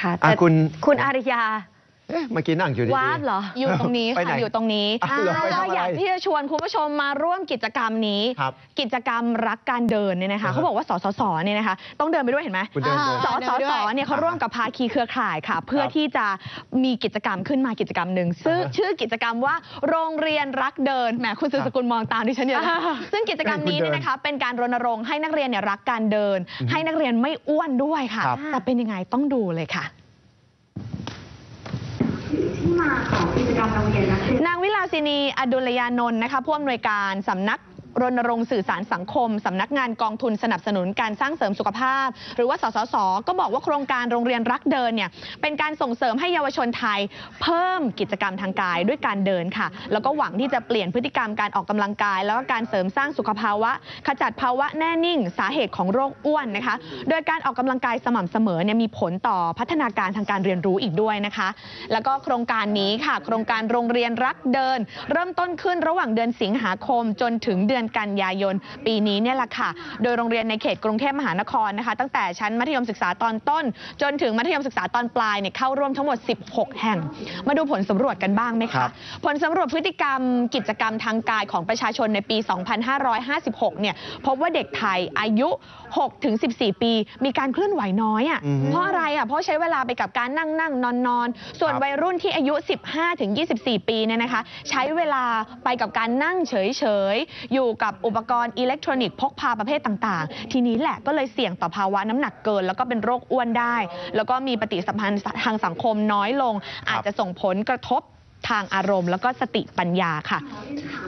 ค่ะอะแต่คุณคุณอาริยา เอ๊ะเมื่อกี้นั่งอยู่ดีๆวาบเหรออยู่ตรงนี้ไปไหนค่ะอยู่ตรงนี้อ้าวเหรอไปก็ทำอะไรอยากที่จะชวนคุณผู้ชมมาร่วมกิจกรรมนี้ครับกิจกรรมรักการเดินเนี่ยนะคะอ่าฮะเขาบอกว่าสสสเนี่ยนะคะต้องเดินไปด้วยเห็นไหมคุณเดินเดินสสสเนี่ยเขาร่วมกับภาคีเครือข่ายค่ะ เพื่อที่จะมีกิจกรรมขึ้นมากิจกรรมหนึ่งซึ่งอ่าฮะชื่อกิจกรรมว่าโรงเรียนรักเดินแหมคุณสืบสกุลมองตามดิฉันอยู่นะซึ่งกิจกรรมนี้เนี่ยนะคะเป็นการรณรงค์ให้นักเรียนเนี่ยรักการเดินอือฮึให้นักเรียนไม่อ้วนด้วยค่ะครับแต่เป็นยังไงต้องดูเลยค่ะ ที่มาของกิจกรรมโรงเรีย นนักเรียนนางวิลาสินีอดุลยานนท์นะคะผู้อำนวยการสำนัก รณรงค์สื่อสารสังคม สำนักงานกองทุนสนับสนุนการสร้างเสริมสุขภาพ หรือว่าสสส ก็บอกว่าโครงการโรงเรียนรักเดินเนี่ยเป็นการส่งเสริมให้เยาวชนไทย เพิ่มกิจกรรมทางกายด้วยการเดินค่ะ แล้วก็หวังที่จะเปลี่ยนพฤติกรรมการออกกำลังกาย แล้วก็การเสริมสร้างสุขภาวะ ขจัดภาวะแน่นิ่ง สาเหตุของโรคอ้วนนะคะ โดยการออกกำลังกายสม่ำเสมอเนี่ยมีผลต่อพัฒนาการทางการเรียนรู้อีกด้วยนะคะ แล้วก็โครงการนี้ค่ะ โครงการโรงเรียนรักเดิน เริ่มต้นขึ้นระหว่างเดือนสิงหาคมจนถึงเดือนกันยายนปีนี้เนี่ยแหละค่ะ โดยโรงเรียนในเขตกรุงเทพมหานครนะคะ ตั้งแต่ชั้นมัธยมศึกษาตอนต้น จนถึงมัธยมศึกษาตอนปลายเนี่ยเข้าร่วมทั้งหมด 16 แห่ง มาดูผลสำรวจกันบ้างไหมครัคะบผลสำรวจพฤติกรรมกิจกรรมทางกายของประชาชนในปี 2556 เนี่ยพบว่าเด็กไทยอายุ 6-14 ปี มีการเคลื่อนไหวน้อยอะ่ะอือฮึเพราะอะไรอะเพราะใช้เวลาไปกับการนั่งนั่งนอนนอนส่วนครับวัยรุ่นที่อายุ 15-24 ปีเนี่ยนะคะ ใช้เวลาไปกับการนั่งเฉยๆอยู่กับอุปกรณ์อิเล็กทรอนิกส์พกพาประเภทต่างๆทีนี้แหละก็เลยเสี่ยงต่อภาวะน้ำหนักเกิน แล้วก็เป็นโรคอ้วนได้ แล้วก็มีปฏิสัมพันธ์ทางสังคมน้อยลง อาจจะส่งผลกระทบ ทางอารมณ์แล้วก็สติปัญญาค่ะ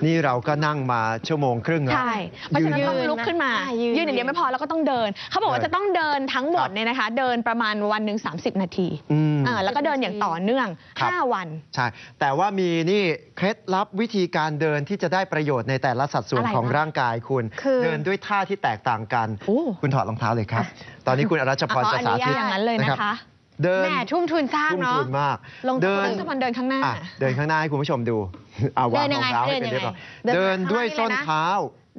นี่เราก็นั่งมาชั่วโมงครึ่งแล้ว ใช่เพราะฉะนั้นยืนต้องลุกขึ้นมา อะยืน ยืนอย่างเดียวไม่พอแล้วก็ต้องเดิน เขาบอกว่าเดินจะต้องเดินทั้งหมดครับเนี่ยนะคะ เดินประมาณวันหนึ่ง30 นาทีอืม อ่าแล้วก็เดินอย่างต่อเนื่อง ครับ 5 วัน ใช่ แต่ว่ามีนี่เคล็ดลับวิธีการเดินที่จะได้ประโยชน์ในแต่ละสัดส่วนอะไรของบ้างร่างกายคุณ คือ เดินด้วยท่าที่แตกต่างกัน โอ้ คุณถอดรองเท้าเลยครับ ตอนนี้คุณอรัชพรอ๋อจะอันสานี้ธิต อย่างนั้นเลยนะรับ คะ เดินแหม่ทุ่มทุนสร้างทุ่มเนาะทุนมากลงเดินจะพันเดินข้างหน้าอะเดินข้างหน้าให้คุณผู้ชมดูเอาวางเดินยัรงองไงเท้าให้เดินเป็นยังไงเรียบร้อยเดินเดินด้วยข้างล่างส้นเท้า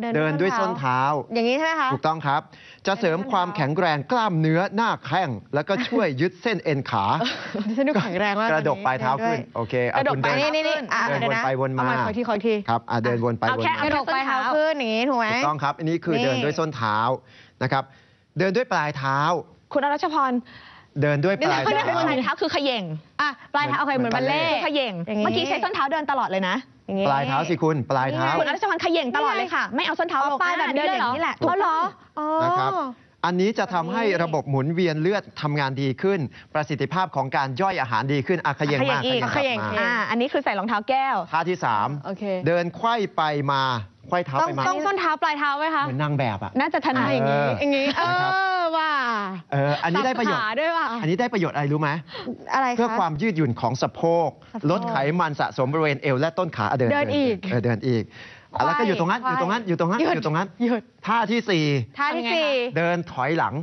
เดินเดินด้ด้ววยยส้ส้นนเท้าเท้า อย่างนี้ใช่ไหมคะถูกต้องครับ จะเสริมความแข็งแรงกล้ามเนื้อหน้าแข้งแล้วก็ช่วยยึดเส้นเอ็นขาดิฉันดูแข็งแรงมากกระดกปลายเท้าขึ้นโอเคเอากระดกคุณไปเดินนี่นี่นี่อะเดินเดี๋ยววนนะไปวนมาเอาใหขอทีขอทีครับอะเดินวนไปเอาวนแค่มากระดกปลายเท้าขึ้นอย่างนี้ถูกไหมถูกต้องครับอันนี้คือนี่เดินด้วยส้นเท้านะครับ เดินด้วยปลายเท้า คุณอรัชพร เดินด้วยปลายเดินเท้าด้วยปลายเท้าคือเขย่งอะปลายเท้าโอเคเหมือนเหมืบัอนลเล่คือเขย่งอย่างงี้เมื่อกี้ใช้ส้นเท้าเดินตลอดเลยนะอย่างงี้ปลายเท้าสิคุณปลายเท้าคุณอรัชพรเขย่งตลอดเลยค่ะ ไม่เอาส้นเท้าเอาลงปลายแบบอะเดินอย่างนี้แหละถูกเอาเหรต้อองอ๋อนะครับอันนี้จะทำให้ระบบหมุนเวียนเลือดทำงานดีขึ้น ประสิทธิภาพของการย่อยอาหารดีขึ้นอะเขย่งเขย่มางอีกกลับเขย่งมาเขย่งอ่าอันนี้คือใส่รองเท้าแก้วท่าที่สามโอเคเดินไขว้ไปมาไขว้เท้าต้องไปมาต้องส้นเท้าปลายเท้าไหมคะเหมือนนางแบบอะน่าจะถนัดอย่างนี้เอออย่างนี้เอนะครับอว่าเอออันนี้ได้ประโยชน์สับขาด้วยว่ะอันนี้ได้ประโยชน์อะไรรู้ไหมอะไรคะเพื่อความยืดหยุ่นของสะโพกสะโพกลดไขมันสะสมบริเวณเอวและต้นขาอะเดินเดินอีกเออเดินอีกอะแล้วก็อยู่ตรงนั้นไขว้อยู่ตรงนั้นอยู่ตรงนั้นหยุดอยู่ตรงนั้นหยุดท่าที่สี่ท่าที่ทำไงสี่คะเดินถอยหลัง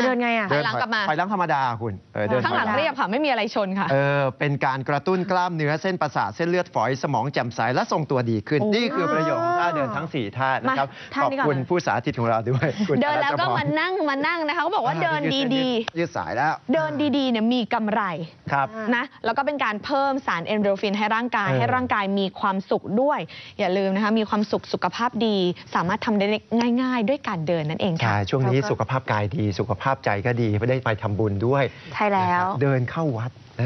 เดินไงอะถอยหลังกลับมาถอยหลังธรรมดาคุณเออเดินข้างหลังถอยเรียบค่ะไม่มีอะไรชนค่ะเออเป็นการกระตุ้นกล้ามเนื้อเส้นประสาทเส้นเลือดฝอยสมองแจ่มใสและทรงตัวดีขึ้นโอ้นี่คือประโยชน์ของท่าเดินทั้ง 4 ท่านะครับมาท่าขอบนี้ก่อนคุณผู้สาธิตของเราด้วยคุณเดินแล้วก็รัชพรมานั่งมานั่งนะคะเขาบอกว่าเดินยืดีเส้นยืยืดสายแล้วๆเดินดีๆเนี่ยมีกำไรครับนะแล้วก็เป็นการเพิ่มสารเอนโดรฟินให้ร่างกายเออให้ร่างกายมีความสุขด้วย อย่าลืมนะคะมีความสุขสุขภาพดี สามารถทำได้ง่าย ๆ ด้วยการเดินนั่นเองค่ะใช่ช่วงนี้แล้วก็สุขภาพกายดีสุขภาพใจก็ดีไม่ได้ไปทำบุญด้วยใช่แล้วนะครับเดินเข้าวัดเอ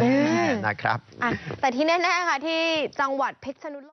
อนะครับอะแต่ที่แน่ๆค่ะที่จังหวัดเพชรนุโลก